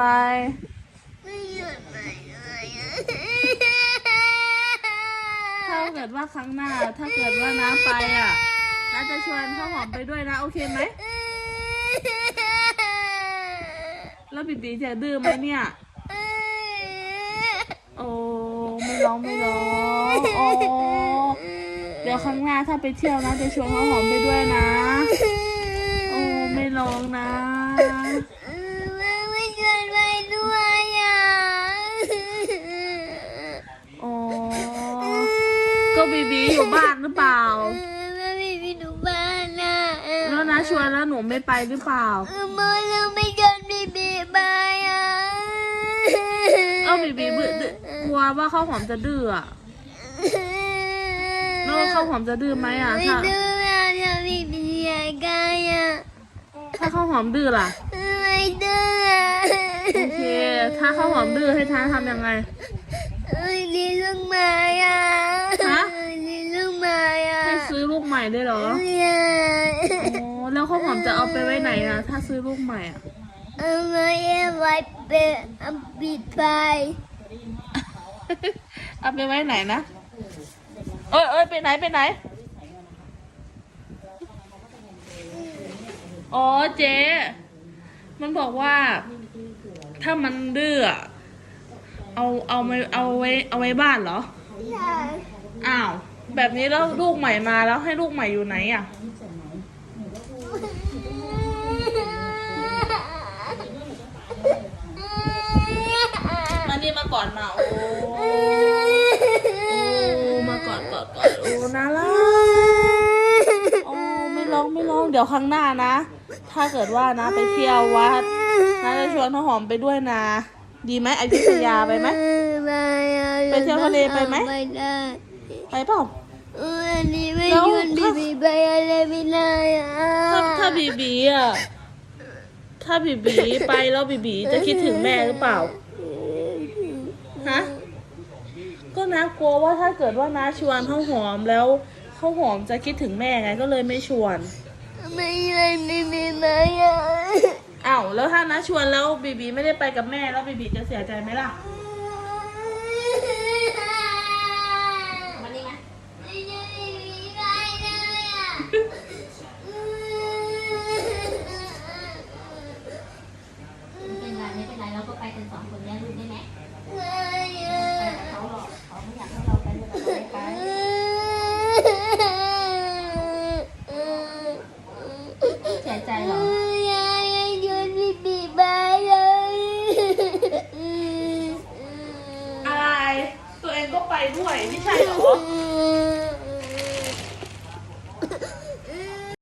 ไปไม่หยุดเลยถ้าเกิดว่าครั้งหน้า ถ้าเกิดว่าน้าไปอะน้าจะชวนข้าวหอมไปด้วยนะ โอเคไหม แล้วบีบีจะดื้อไหมเนี่ย โอ้ไม่ร้องไม่ร้องโอ้เดี๋ยวครั้งหน้าถ้าไปเที่ยวนะจะชวนข้าวหอมไปด้วยนะ โอ้ไม่ร้องนะ แม่ไม่ชวนไปด้วยอะ โอ้ ก็บีบีอยู่บ้านหรือเปล่าแม่ไม่มีหนูบ้านอะแล้วนะชวนแล้วหนูไม่ไปหรือเปล่าโมเราไม่ชวนบีบีไปอะเอ้าบีบีบื้อดื้อกลัวว่าข้าวหอมจะดื้ออะแล้วข้าวหอมจะดื้อไหมอะไม่ถ้าดื้ออะถ้าบีบีอยากได้อะถ้าข้าวหอมดื้อล่ะ ไม่ดื้ออะโอเค ถ้าข้าวหอมดื้อให้ท้าทำยังไงไม่ดีลูกไม้อะ ฮะ ไม่ดีลูกไม้อะ ให้ ซื้อลูกใหม่ได้เหรอเนี่ยโอ้แล้วข้าวหอมจะเอาไปไว้ไหนนะถ้าซื้อลูกใหม่อะเอาไว้เอาไว้เป็นเอาปิดไปเอาไปไว้ไหนนะเอ้ยเอ้ยไปไหนไปไหนอ๋อเจ๊มันบอกว่า ถ้ามันดื้ออะเอาเอาไว้เอาไว้เอาไว้บ้านเหรออ้าว แบบนี้แล้วลูกใหม่มาแล้วให้ลูกใหม่อยู่ไหนอะ มานี่มาก่อนมาโอ้โอ้มากอดกอดกอดโอ้น่ารักโอ้ไม่ร้องไม่ร้องเดี๋ยวครั้งหน้านะ ถ้าเกิดว่านะไปเที่ยววัดนะจะชวนข้าวหอมไปด้วยนะ ดีไหมอยุธยาไปไหมไม่อาไปเที่ยวทะเลไปไหม ไม่ได้ ไปเปล่าเอออันนี้ไม่แล้วชวนบีบีไปอะไรไม่ได้อะถ้าถ้าบีบีอะถ้าบีบีไปแล้วบีบีจะคิดถึงแม่หรือเปล่าฮะก็นะกลัวว่าถ้าเกิดว่าน้าชวนข้าวหอมแล้วข้าวหอมจะคิดถึงแม่ไงก็เลยไม่ชวน ไม่ชวนบีบีไปอะอ้าวแล้วถ้าน้าชวนแล้วบีบีไม่ได้ไปกับแม่แล้วบีบีจะเสียใจไหมล่ะ วันนี้ไหมไม่ชวนบีบีไปเลยอะ ไม่เป็นไรไม่เป็นไรเราก็ไปกันสองคนแม่ลูกได้ไหม ไม่ ไปกับเขาหรอกเขาไม่อยากให้เราไปด้วยเราก็ไม่ไป เสียใจเหรอ ยายชวนบีบีไปเลย อะไร ตัวเองก็ ไปด้วย ไม่ใช่เหรอ